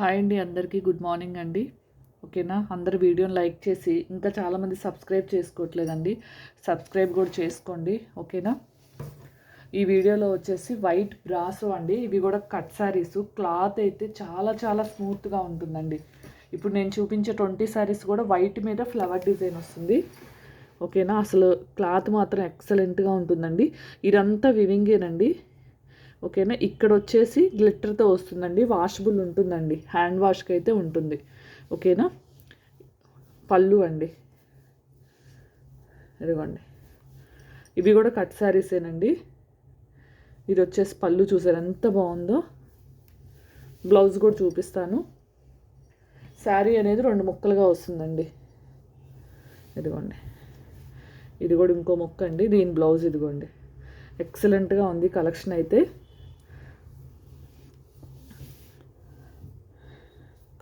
Hi అండి అందరికీ good morning అండి. ఓకేనా? అందరు వీడియోని లైక్ చేసి ఇంకా చాలామంది సబ్స్క్రైబ్ చేసుకోవట్లేదండి. సబ్స్క్రైబ్ కూడా చేసుకోండి ఓకేనా? ఈ వీడియోలో వచ్చేసి వైట్ బ్రాస్ అండి. ఇవి కూడా కట్ శారీస్ క్లాత్ అయితే చాలా చాలా స్మూత్గా ఉంటుందండి. ఇప్పుడు నేను చూపించే ట్వంటీ శారీస్ కూడా వైట్ మీద ఫ్లవర్ డిజైన్ వస్తుంది. ఓకేనా? అసలు క్లాత్ మాత్రం ఎక్సలెంట్గా ఉంటుందండి. ఇదంతా వివింగేనండి. ఓకేనా? ఇక్కడ వచ్చేసి గ్లిట్టర్తో వస్తుందండి. వాషబుల్ ఉంటుందండి. హ్యాండ్ వాష్కి అయితే ఉంటుంది. ఓకేనా? పళ్ళు అండి. ఇదిగోండి. ఇవి కూడా కట్ శారీసేనండి. ఇది వచ్చేసి పళ్ళు చూసారు? ఎంత బాగుందో బ్లౌజ్ కూడా చూపిస్తాను. శారీ అనేది రెండు ముక్కలుగా వస్తుందండి. ఇదిగోండి. ఇది కూడా ఇంకో ముక్క అండి దీని బ్లౌజ్ ఇదిగోండి. ఎక్సలెంట్గా ఉంది కలెక్షన్ అయితే.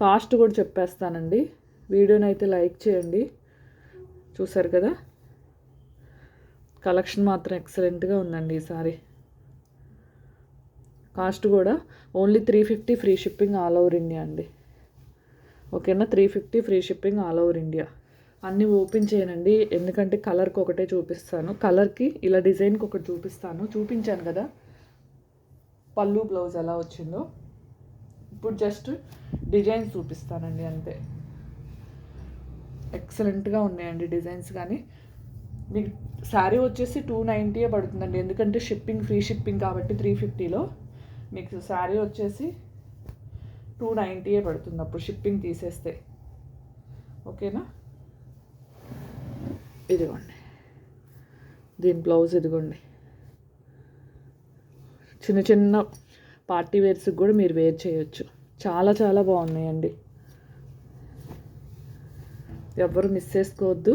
కాస్ట్ కూడా చెప్పేస్తానండి. వీడియోని అయితే లైక్ చేయండి. చూసారు కదా? కలెక్షన్ మాత్రం ఎక్సలెంట్గా ఉందండి ఈసారి కాస్ట్ కూడా only three fifty free shipping all over India అండి. ఓకేనా? Three fifty free shipping all over India. అన్నీ ఓపెన్ చేయనండి. ఎందుకంటే కలర్కి ఒకటే చూపిస్తాను. కలర్కి ఇలా డిజైన్కి ఒకటి చూపిస్తాను. చూపించాను కదా? పళ్ళు బ్లౌజ్ ఎలా వచ్చిందో. ఇప్పుడు జస్ట్ డిజైన్స్ చూపిస్తానండి అంతే. ఎక్సలెంట్గా ఉన్నాయండి డిజైన్స్ కానీ. మీకు శారీ వచ్చేసి టూ నైంటీయే పడుతుందండి. ఎందుకంటే షిప్పింగ్ ఫ్రీ షిప్పింగ్ కాబట్టి త్రీ ఫిఫ్టీలో మీకు శారీ వచ్చేసి టూ నైంటీయే పడుతుంది అప్పుడు షిప్పింగ్ తీసేస్తే. ఓకేనా? ఇదిగోండి. దీని బ్లౌజ్ ఇదిగోండి. చిన్న చిన్న పార్టీ వేర్స్కి కూడా మీరు వేర్ చేయొచ్చు. చాలా చాలా బాగున్నాయండి. ఎవ్వరు మిస్ చేసుకోవద్దు.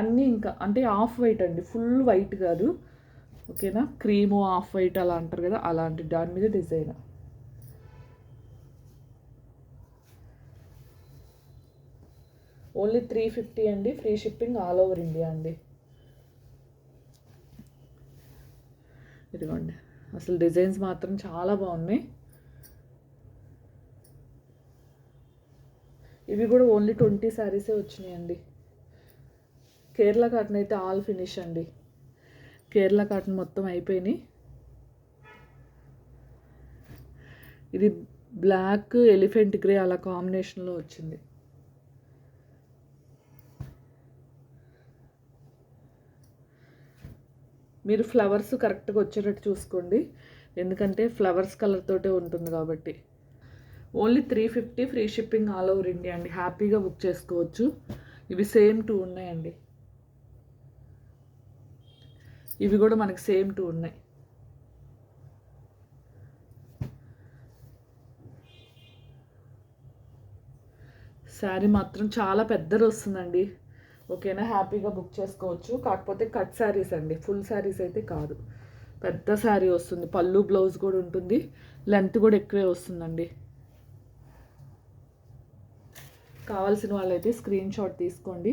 అన్నీ ఇంకా అంటే ఆఫ్ వైట్ అండి. ఫుల్ వైట్ కాదు. ఓకేనా? క్రీము ఆఫ్ వైట్ అలా అంటారు కదా అలాంటి దాని మీద డిజైన్. ఓన్లీ త్రీ ఫిఫ్టీ అండి. Free shipping all over India అండి. ఇదిగోండి. అసలు డిజైన్స్ మాత్రం చాలా బాగున్నాయి. ఇవి కూడా ఓన్లీ ట్వంటీ శారీసే వచ్చినాయండి. కేరళ కాటన్ అయితే ఆల్ ఫినిష్ అండి. కేరళ కాటన్ మొత్తం అయిపోయినాయి. ఇది బ్లాక్ ఎలిఫెంట్ గ్రే అలా కాంబినేషన్లో వచ్చింది. మీరు ఫ్లవర్స్ కరెక్ట్గా వచ్చేటట్టు చూసుకోండి. ఎందుకంటే ఫ్లవర్స్ కలర్ తోటే ఉంటుంది కాబట్టి. Only three fifty free shipping all over India అండి. హ్యాపీగా బుక్ చేసుకోవచ్చు. ఇవి సేమ్ టూ ఉన్నాయండి. ఇవి కూడా మనకి సేమ్ టూ ఉన్నాయి. శారీ మాత్రం చాలా పెద్దది వస్తుందండి. ఓకేనా? హ్యాపీగా బుక్ చేసుకోవచ్చు. కాకపోతే కట్ శారీస్ అండి. ఫుల్ శారీస్ అయితే కాదు. పెద్ద శారీ వస్తుంది. పళ్ళు బ్లౌజ్ కూడా ఉంటుంది. లెంత్ కూడా ఎక్కువే వస్తుందండి. కావాల్సిన వాళ్ళైతే స్క్రీన్ షాట్ తీసుకోండి.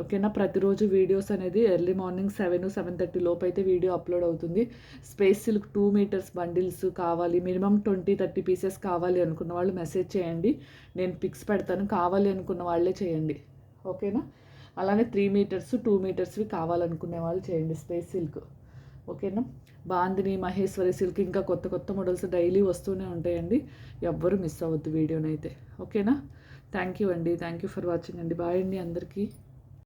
ఓకేనా? ప్రతిరోజు వీడియోస్ అనేది early morning seven seven thirty లోపు అయితే వీడియో అప్లోడ్ అవుతుంది. Space silk two metres bundles కావాలి. మినిమం ట్వంటీ థర్టీ పీసెస్ కావాలి అనుకున్న వాళ్ళు మెసేజ్ చేయండి. నేను పిక్స్ పెడతాను. కావాలి అనుకున్న వాళ్ళే చేయండి. ఓకేనా? అలానే త్రీ మీటర్స్ టూ మీటర్స్వి కావాలనుకునే వాళ్ళు చేయండి స్పేస్ సిల్క్. ఓకేనా? బాందిని మహేశ్వరి సిల్క్ ఇంకా కొత్త కొత్త మోడల్స్ డైలీ వస్తూనే ఉంటాయండి. ఎవ్వరు మిస్ అవ్వద్దు వీడియోనైతే. ఓకేనా? థ్యాంక్ యూ అండి. థ్యాంక్ యూ ఫర్ వాచింగ్ అండి. బాయ్ అండి అందరికీ.